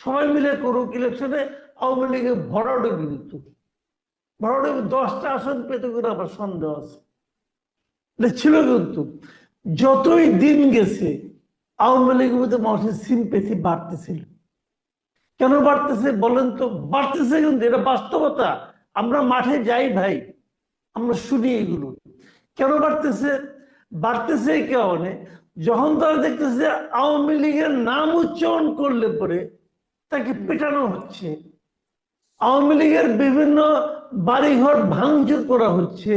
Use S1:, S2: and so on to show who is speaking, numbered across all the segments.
S1: সবাই মিলে করুক ইলেকশনে আওয়ামী লীগের ভরাডুবি দিত ভরাডুবি দশটা আসন পেতে করে আবার সন্দেহ আছে। ছিল কিন্তু, যতই দিন গেছে, আওয়ামী লীগের মধ্যে মানুষের সিম্পেথি বাড়তেছিল কেন বাড়তেছে বলেন তো? বাড়তেছে কিন্তু, এটা বাস্তবতা। আমরা মাঠে যাই ভাই, আমরা শুনি এগুলো। কেন বাড়তেছে? বাড়তেছে এই কারণে, যখন তারা দেখতেছে আওয়ামী লীগের নাম উচ্চারণ করলে পরে তাকে পেটানো হচ্ছে। আওয়ামী লীগের বিভিন্ন বাড়িঘর ভাঙচুর করা হচ্ছে।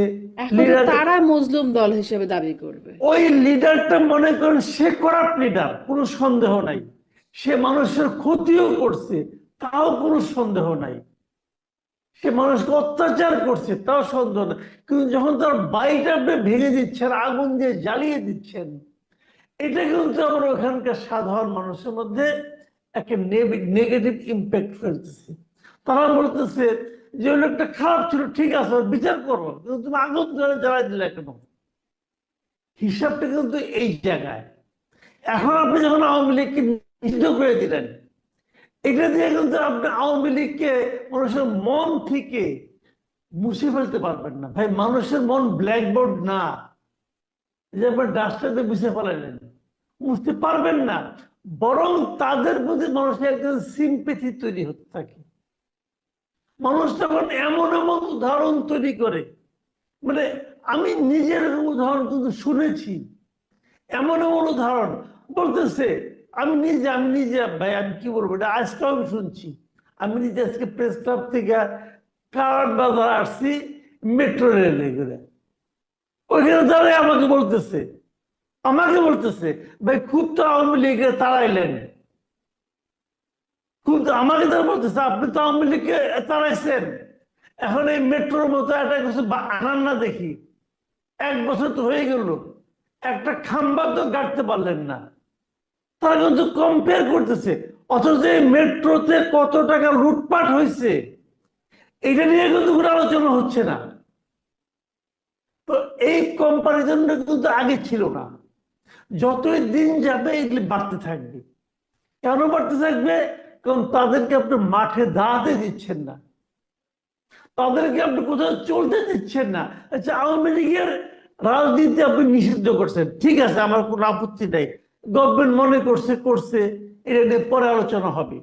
S2: তারা মজলুম দল হিসেবে দাবি করবে।
S1: ওই লিডারটা মনে করেন সে করাপ্ট লিডার কোনো সন্দেহ নাই। সে মানুষের ক্ষতিও করছে তাও কোনো সন্দেহ নাই। সে মানুষকে অত্যাচার করছে তাও সন্দেহ নাই। কিন্তু যখন তার বাড়িটা আপনি ভেঙে দিচ্ছেন আগুন দিয়ে জ্বালিয়ে দিচ্ছেন এটা কিন্তু আমরা ওখানকার সাধারণ মানুষের মধ্যে একটা নেগেটিভ ইম্প্যাক্ট ফেলতেছে। তারা বলতেছে যে ওই লোকটা খারাপ ছিল, ঠিক আছে বিচার কিন্তু তুমি জ্বালাই দিলে কেন? হিসাবটা কিন্তু এই জায়গায়। এখন আপনি যখন আওয়ামী লীগকে নিষিদ্ধ করে দিলেন, এটা দিয়ে কিন্তু আপনি আওয়ামী লীগকে মানুষের মন থেকে মুছে ফেলতে পারবেন না। ভাই, মানুষের মন ব্ল্যাকবোর্ড না। যে আপনার ডাস্টারতে মুছে ফেলালেন, মুছতে পারবেন না। বরং তাদের প্রতি মানুষের একজন সিম্পেথি তৈরি হতে থাকে। মানুষ তখন এমন এমন উদাহরণ তৈরি করে মানে আমি নিজের উদাহরণ কিন্তু শুনেছি, এমন এমন উদাহরণ, বলতেছে, আমি নিজে আমি নিজে, ভাই, আমি কি বলব, এটা আজকেও আমি শুনছি। আমি নিজে আজকে প্রেস ক্লাব থেকে কারাট বাজার আসছি মেট্রো রেলে করে। ওইখানে দাঁড়ায় আমাকে বলতেছে আমাকে বলতেছে, ভাই, খুব তো আওয়ামী লীগের তাড়াইলেন। খুব আমাকে তারা বলতেছে, আপনি তো আওয়ামী লীগকে তাড়াইছেন। এখন এই মেট্রোর মতো একটা কিছু আনান না দেখি। এক বছর তো হয়ে গেল, একটা খাম্বা তো গাড়তে পারলেন না। তারা কিন্তু কম্পেয়ার করতেছে, অথচ এই মেট্রোতে কত টাকা লুটপাট হয়েছে, এটা নিয়ে কিন্তু কোনো আলোচনা হচ্ছে না। তো এই কম্পারিজনটা কিন্তু আগে ছিল না। যতই দিন যাবে, এগুলি বাড়তে থাকবে। কেন বাড়তে থাকবে? কারণ তাদেরকে আপনি মাঠে দাঁড়াতে দিচ্ছেন না। তাদেরকে আপনি কোথাও চলতে দিচ্ছেন না। আচ্ছা আওয়ামী লীগের রাজনীতি আপনি নিষিদ্ধ করছেন। ঠিক আছে, আমার কোনো আপত্তি নেই। গভর্নমেন্ট মনে করছে করছে, এটা নিয়ে পরে আলোচনা হবে।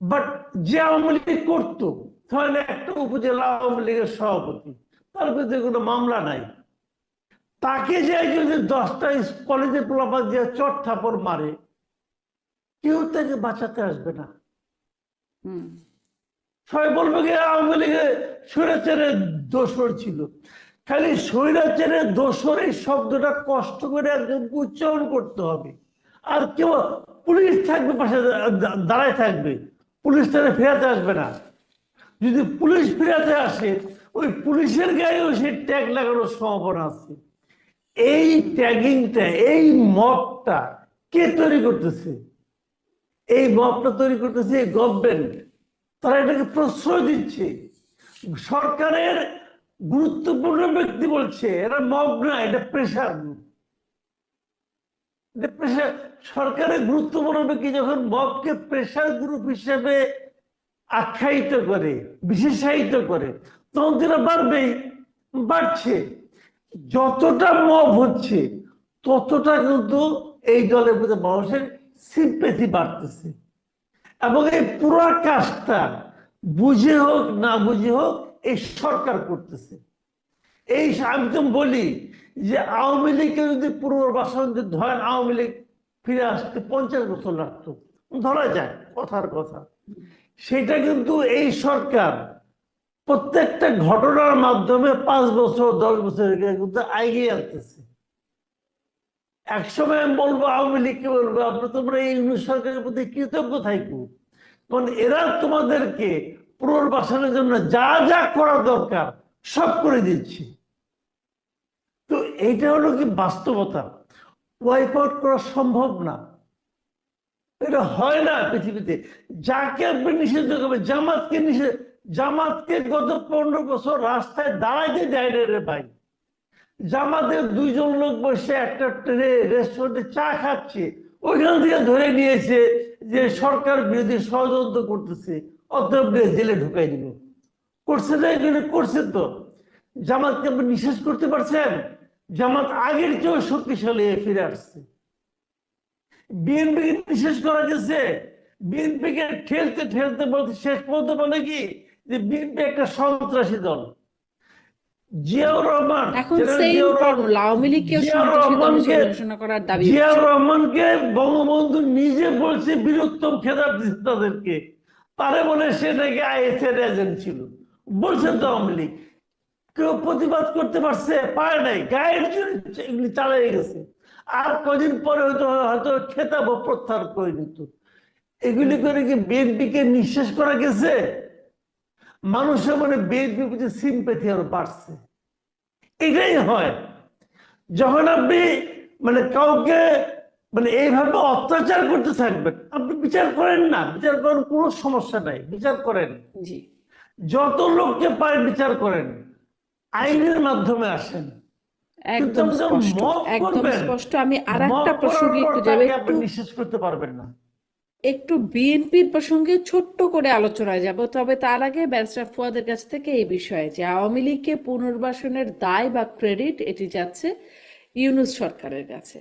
S1: বাট যে আওয়ামী লীগ করতো তাহলে একটা উপজেলা আওয়ামী লীগের সভাপতি, তার বিরুদ্ধে কোনো মামলা নাই। তাকে যে যদি দশটা কলেজে পোলাপাত দিয়ে চট থাপড় মারে কেউ তাকে বাঁচাতে আসবে না।
S2: হুম।
S1: সবাই বলবে কি আওয়ামী লীগের স্বৈরাচারের দোষর ছিল। খালি স্বৈরাচারের দোষর এই শব্দটা কষ্ট করে একজনকে উচ্চারণ করতে হবে। আর কেউ পুলিশ থাকবে পাশে দাঁড়ায় থাকবে। পুলিশ তারা ফেরাতে আসবে না। যদি পুলিশ ফেরাতে আসে ওই পুলিশের গায়েও সেই ট্যাগ লাগানোর সম্ভাবনা আছে। এই ট্যাগিংটা, এই মবটা কে তৈরি করতেছে? এই মবটা তৈরি করতেছে গভর্নমেন্ট তারা এটাকে প্রশ্রয় দিচ্ছে। সরকারের গুরুত্বপূর্ণ ব্যক্তি বলছে, এরা মব না, এটা প্রেশার প্রেশার সরকারের গুরুত্বপূর্ণ ব্যক্তি যখন মবকে প্রেশার গ্রুপ হিসেবে আখ্যায়িত করে, বিশেষায়িত করে, তখন তারা বাড়বেই, বাড়ছে। যতটা মব হচ্ছে, ততটা কিন্তু এই দলের প্রতি মানুষের সিম্পেথি বাড়তেছে। এবং এই পুরো কাজটা বুঝে হোক, না বুঝে হোক, এই সরকার করতেছে। এই আমি বলি যে আওয়ামী লীগকে যদি পুনর্বাসন ধরেন, আওয়ামী লীগ ফিরে আসতে পঞ্চাশ বছর লাগতো। ধরা যায় কথার কথা। সেটা কিন্তু এই সরকার প্রত্যেকটা ঘটনার মাধ্যমে পাঁচ বছর, দশ বছর কিন্তু এগিয়ে আনতেছে একসময় আমি বলব, আওয়ামী লীগকে বলব আপনার তোমরা এই ইউনিট সরকারের প্রতি কৃতজ্ঞ থাকব কারণ এরা তোমাদেরকে পুনর্বাসনের জন্য যা যা করা দরকার সব করে দিচ্ছে। তো এইটা হলো কি বাস্তবতা? ওয়াইপ আউট করা সম্ভব না। এটা হয় না পৃথিবীতে। যাকে আপনি নিষেধ করবে জামাতকে নিষেধ জামাতকে গত পনেরো বছর রাস্তায় দাঁড়াইতে দেয় না রে ভাই। জামাতের দুইজন লোক বসে একটা ট্রেনে রেস্টুরেন্টে চা খাচ্ছে। ওইখান থেকে ধরে নিয়েছে যে সরকার বিরোধী ষড়যন্ত্র করতেছে, অতএব জেলে ঢুকাই দিল করছে না এখানে করছে তো। জামাতকে আপনি নিঃশেষ করতে পারছেন? জামাত আগের চেয়েও শক্তিশালী ফিরে আসছে। বিএনপিকে নিঃশেষ করা গেছে? বিএনপিকে ঠেলতে ঠেলতে বলতে শেষ পর্যন্ত বলে কি? যে বিএনপি একটা সন্ত্রাসী দল। জিয়াউর রহমান
S2: এখন
S1: জেনারেল
S2: সেই
S1: জিয়াউর রহমান-
S2: ফর্মুলা আওয়ামী লীগকেও
S1: জিয়াউর
S2: সন্ত্রাসী দল
S1: রহমানকে-
S2: হিসেবে ঘোষণা করার দাবি
S1: জিয়াউর
S2: উঠছে।
S1: রহমানকে বঙ্গবন্ধু নিজে বলছে বীরোত্তম খেতাব দিচ্ছে তাদেরকে। তারে বলে সে নাকি আইএস এজেন্ট ছিল। বলছেন তো আওয়ামী লীগ। কেউ প্রতিবাদ করতে পারছে? পারে নাই। গায়ের এগুলি চালিয়ে গেছে। আর কদিন পরে হয়তো হয়তো খেতাবও প্রত্যাহার করে নিত। এগুলি করে কি বিএনপি কে নিঃশেষ করা গেছে? মানুষের মানে বিএনপি প্রতি সিম্পেথি আরও বাড়ছে। এটাই হয়। যখন আপনি মানে কাউকে মানে এইভাবে অত্যাচার করতে থাকবেন আপনি বিচার করেন না বিচার করেন কোনো সমস্যা নাই বিচার করেন। যত লোককে পারেন বিচার করেন আইনের মাধ্যমে আসেন।
S2: একদম স্পষ্ট একদম স্পষ্ট। আমি আর একটা
S1: করার
S2: প্রসঙ্গে একটু যাবে
S1: নিঃশেষ করতে পারবেন না।
S2: একটু বিএনপির প্রসঙ্গে ছোট্ট করে আলোচনায় যাব, তবে তার আগে ব্যারিস্টার ফুয়াদের কাছ থেকে এই বিষয়ে যে আওয়ামী লীগকে পুনর্বাসনের দায় বা ক্রেডিট, এটি যাচ্ছে ইউনুস সরকারের কাছে।